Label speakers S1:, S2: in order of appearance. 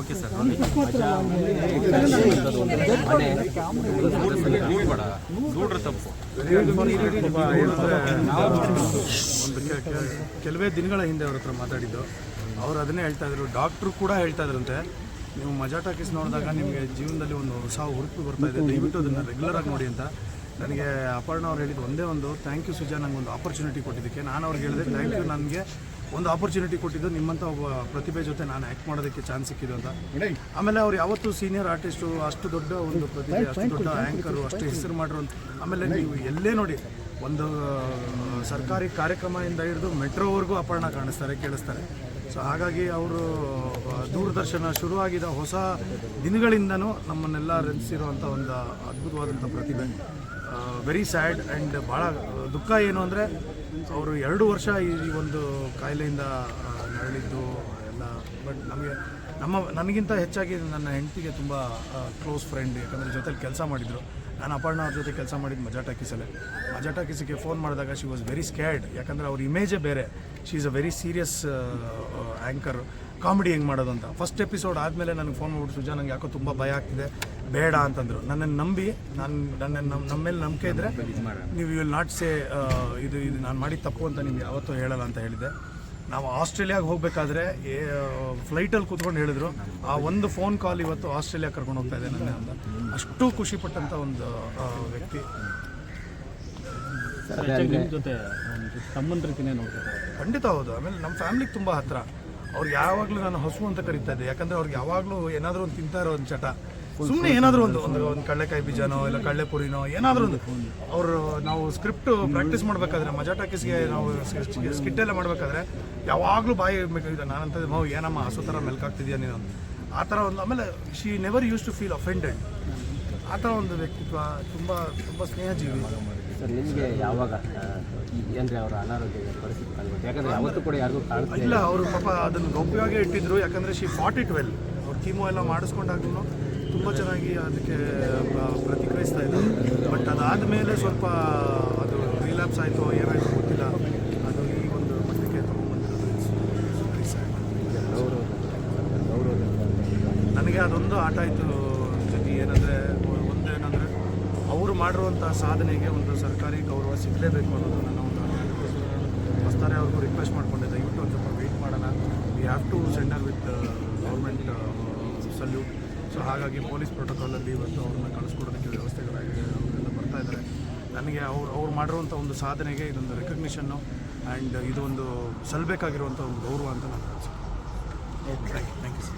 S1: Okay sir ದೂಡ್ಬೇಡ ತಪ್ಪು
S2: ಒಂದು ಕೆಲವೇ ದಿನಗಳ ಹಿಂದೆ ಅವ್ರ ಹತ್ರ ಮಾತಾಡಿದ್ದು. ಅವ್ರು ಅದನ್ನೇ ಹೇಳ್ತಾ ಇದ್ರು. ಡಾಕ್ಟ್ರು ಕೂಡ ಹೇಳ್ತಾ ಇದ್ರಂತೆ. ನೀವು ಮಜಾ ಟಾಕೀಸ್ ನೋಡಿದಾಗ ನಿಮಗೆ ಜೀವನದಲ್ಲಿ ಒಂದು ಹೊಸ ಹುರುಪು ಬರ್ತಾ ಇದೆ. ದಯವಿಟ್ಟು ಅದನ್ನು ರೆಗ್ಯುಲರ್ ಆಗಿ ನೋಡಿ ಅಂತ. ನನಗೆ ಅಪರ್ಣ ಅವ್ರು ಹೇಳಿದ್ದು ಒಂದೇ ಒಂದು. ಥ್ಯಾಂಕ್ ಯು ಸುಜಾ ನಂಗೆ ಒಂದು ಆಪರ್ಚುನಿಟಿ ಕೊಟ್ಟಿದ್ದಕ್ಕೆ. ನಾನು ಅವ್ರಿಗೆ ಹೇಳಿದೆ ಥ್ಯಾಂಕ್ ಯು ನನಗೆ ಒಂದು ಆಪರ್ಚುನಿಟಿ ಕೊಟ್ಟಿದ್ದು. ನಿಮ್ಮಂಥ ಒಬ್ಬ ಪ್ರತಿಭೆ ಜೊತೆ ನಾನು ಆ್ಯಕ್ಟ್ ಮಾಡೋದಕ್ಕೆ ಚಾನ್ಸ್ ಸಿಕ್ಕಿದ್ದು ಅಂತ. ಆಮೇಲೆ ಅವ್ರು ಯಾವತ್ತೂ ಸೀನಿಯರ್ ಆರ್ಟಿಸ್ಟು ಅಷ್ಟು ದೊಡ್ಡ ಒಂದು ಪ್ರತಿಭೆ ಅಷ್ಟು ದೊಡ್ಡ ಆ್ಯಂಕರು ಅಷ್ಟು ಹೆಸರು ಮಾಡಿರೋ ಆಮೇಲೆ ನೀವು ಎಲ್ಲೇ ನೋಡಿ ಒಂದು ಸರ್ಕಾರಿ ಕಾರ್ಯಕ್ರಮದಿಂದ ಹಿಡಿದು ಮೆಟ್ರೋವರೆಗೂ ಅಪರ್ಣ ಕಾಣಿಸ್ತಾರೆ ಕೇಳಿಸ್ತಾರೆ. ಸೊ ಹಾಗಾಗಿ ಅವರು ದೂರದರ್ಶನ ಶುರುವಾಗಿದ್ದ ಹೊಸ ದಿನಗಳಿಂದನೂ ನಮ್ಮನ್ನೆಲ್ಲ ರಚಿಸಿರುವಂಥ ಒಂದು ಅದ್ಭುತವಾದಂಥ ಪ್ರತಿಭೆ. ವೆರಿ ಸ್ಯಾಡ್ ಆ್ಯಂಡ್ ಭಾಳ ದುಃಖ ಏನು ಅಂದರೆ, ಅವರು ಎರಡು ವರ್ಷ ಈ ಒಂದು ಕಾಯಿಲೆಯಿಂದ ನರಳಿದ್ದು, ಎಲ್ಲ ಬಟ್ ನಮಗೆ, ನಮ್ಮ ನನಗಿಂತ ಹೆಚ್ಚಾಗಿ ನನ್ನ ಹೆಂಡತಿಗೆ ತುಂಬ ಕ್ಲೋಸ್ ಫ್ರೆಂಡ್ ಯಾಕಂದರೆ ಜೊತೆಲಿ ಕೆಲಸ ಮಾಡಿದರು. ನಾನು ಅಪರ್ಣ ಅವ್ರ ಜೊತೆ ಕೆಲಸ ಮಾಡಿದ್ದು ಮಜಾ ಟಾಕೀಸಲ್ಲೇ ಮಜಾ ಟಾಕೀಸಿಗೆ ಫೋನ್ ಮಾಡಿದಾಗ ಶಿ ವಾಸ್ ವೆರಿ ಸ್ಕ್ಯಾರ್ಡ್ ಯಾಕಂದರೆ ಅವ್ರ ಇಮೇಜೇ ಬೇರೆ. She is a very serious anchor comedy ಹೆಂಗೆ ಮಾಡೋದು ಅಂತ. ಫಸ್ಟ್ ಎಪಿಸೋಡ್ ಆದಮೇಲೆ ನನಗೆ ಫೋನ್ ಮಾಡ್ಬಿಟ್ಟು ಸುಜಾ ನಂಗೆ ಯಾಕೋ ತುಂಬ ಭಯ ಆಗ್ತಿದೆ. ಬೇಡ ಅಂತಂದರು. ನನ್ನನ್ನು ನಂಬಿ ನಾನು ನನ್ನನ್ನು ನಮ್ಮ ನಮ್ಮ ಮೇಲೆ ನಂಬಿಕೆ ಇದ್ದರೆ ನೀವು ವಿಲ್ ನಾಟ್ ಸೇ ಇದು ಇದು ನಾನು ಮಾಡಿದ ತಪ್ಪು ಅಂತ ನಿಮ್ಗೆ ಯಾವತ್ತೂ ಹೇಳಲ್ಲ ಅಂತ ಹೇಳಿದೆ ನಾವು ಆಸ್ಟ್ರೇಲಿಯಾಗೆ ಹೋಗಬೇಕಾದ್ರೆ ಫ್ಲೈಟಲ್ಲಿ ಕೂತ್ಕೊಂಡು ಹೇಳಿದ್ರು. ಆ ಒಂದು ಫೋನ್ ಕಾಲ್ ಇವತ್ತು ಆಸ್ಟ್ರೇಲಿಯಾ ಕರ್ಕೊಂಡು ಹೋಗ್ತಾ ಇದೆ ನನ್ನ ಅಂತ. ಅಷ್ಟು ಖುಷಿ ಪಟ್ಟಂಥ ಒಂದು ವ್ಯಕ್ತಿ.
S3: ಜೊತೆ ತಮ್ಮನ ರೀತಿನೇ ನೋಡ್ತಾರೆ
S2: ಖಂಡಿತ ಹೌದು. ಆಮೇಲೆ ನಮ್ಮ ಫ್ಯಾಮಿಲಿಗೆ ತುಂಬ ಹತ್ರ. ಅವ್ರು ಯಾವಾಗಲೂ ನಾನು ಹಸು ಅಂತ ಕರಿತಾ ಇದ್ದೆ. ಯಾಕಂದ್ರೆ ಅವ್ರಿಗೆ ಯಾವಾಗಲೂ ಏನಾದರೂ ಒಂದು ತಿಂತಾ ಇರೋ ಒಂದು ಚಟ. ಸುಮ್ಮನೆ ಏನಾದರೂ ಒಂದು ಒಂದು ಒಂದು ಕಡಲೆಕಾಯಿ ಬೀಜನೋ ಇಲ್ಲ ಕಳ್ಳೆಪುರಿನೋ ಏನಾದರೂ ಒಂದು. ಅವರು ನಾವು ಸ್ಕ್ರಿಪ್ಟ್ ಪ್ರಾಕ್ಟೀಸ್ ಮಾಡಬೇಕಾದ್ರೆ ಮಜಾ ಟಾಕೀಸ್ಗೆ ನಾವು ಸ್ಕಿಟ್ ಎಲ್ಲ ಮಾಡಬೇಕಾದ್ರೆ ಯಾವಾಗಲೂ ಬಾಯಿ ಇದು ನಾನಂತ ಮಾವು ಏನಮ್ಮ ಹಸು ಥರ ಮೆಲ್ಕಾಗ್ತಿದ್ಯಾ ನೀನು? ಆ ಥರ ಒಂದು ಆಮೇಲೆ she never used to feel offended ಆ ಥರ ಒಂದು ವ್ಯಕ್ತಿತ್ವ ತುಂಬ ತುಂಬ ಸ್ನೇಹಜೀವಿ.
S1: ಸರ್ ನಿಮಗೆ ಯಾವಾಗ ಅಂದರೆ ಅವರ ಅನಾರೋಗ್ಯ ಪರಿಸ್ಥಿತಿ ಕಂಡುಬಿಟ್ಟು ಯಾಕಂದರೆ ಯಾವತ್ತೂ ಕೂಡ ಯಾರಿಗೂ ಕಾಣಿಸ್ತಾ
S2: ಇಲ್ಲ ಅವರು ಪಾಪ ಅದನ್ನು ಗೌಪ್ಯವಾಗಿ ಇಟ್ಟಿದ್ರು. ಯಾಕಂದರೆ ಶಿ ಫಾಟ್ ಇಟ್ ವೆಲ್ ಅವ್ರು ಕೀಮೋ ಎಲ್ಲ ಮಾಡಿಸ್ಕೊಂಡಾಗ್ಲೂ ತುಂಬ ಚೆನ್ನಾಗಿ ಅದಕ್ಕೆ ಪ್ರತಿಕ್ರಿಯಿಸ್ತಾ ಇದ್ರು ಬಟ್ ಅದಾದಮೇಲೆ ಸ್ವಲ್ಪ ಅದು ರಿಲ್ಯಾಪ್ಸ್ ಆಯಿತು ಏನಾಯಿತು ಗೊತ್ತಿಲ್ಲ. ಅದು ಈ ಒಂದು ಮಟ್ಟಕ್ಕೆ ತೊಗೊಂಡ್ಬಂದಿರೋದು. ನನಗೆ ಅದೊಂದು ಆಟ ಆಯಿತು ಜೊತೆ ಏನಂದರೆ ಒಂದೇನಂದರೆ ಅವರು ಮಾಡಿರುವಂಥ ಸಾಧನೆಗೆ ಒಂದು ಸರ್ಕಾರಿ ಗೌರವ ಸಿಗಲೇಬೇಕು ಅನ್ನೋದು ನನ್ನ ಒಂದು ಹೊಸ್ತಾರೆ ಅವ್ರಿಗೂ ರಿಕ್ವೆಸ್ಟ್ ಮಾಡಿಕೊಂಡೆ ದಯವಿಟ್ಟು ಒಂದು ಸ್ವಲ್ಪ ವೆಯ್ಟ್ ಮಾಡೋಣ. We have to send her with government salute so ಹಾಗಾಗಿ ಪೊಲೀಸ್ ಪ್ರೋಟೋಕಾಲಲ್ಲಿ ಇವತ್ತು ಅವ್ರನ್ನ ಕಳಿಸ್ಕೊಡೋದಕ್ಕೆ ವ್ಯವಸ್ಥೆಗಳಾಗಿ ಅವರೆಲ್ಲ ಬರ್ತಾ ಇದ್ದಾರೆ. ನನಗೆ ಅವ್ರು ಅವ್ರು ಮಾಡಿರುವಂಥ ಒಂದು ಸಾಧನೆಗೆ ಇದೊಂದು ರೆಕಗ್ನಿಷನ್ನು ಆ್ಯಂಡ್ ಇದೊಂದು ಸಲ್ಲಬೇಕಾಗಿರುವಂಥ ಒಂದು ಗೌರವ ಅಂತ ನಾನು ಅನಿಸುತ್ತೆ ಥ್ಯಾಂಕ್ ಯು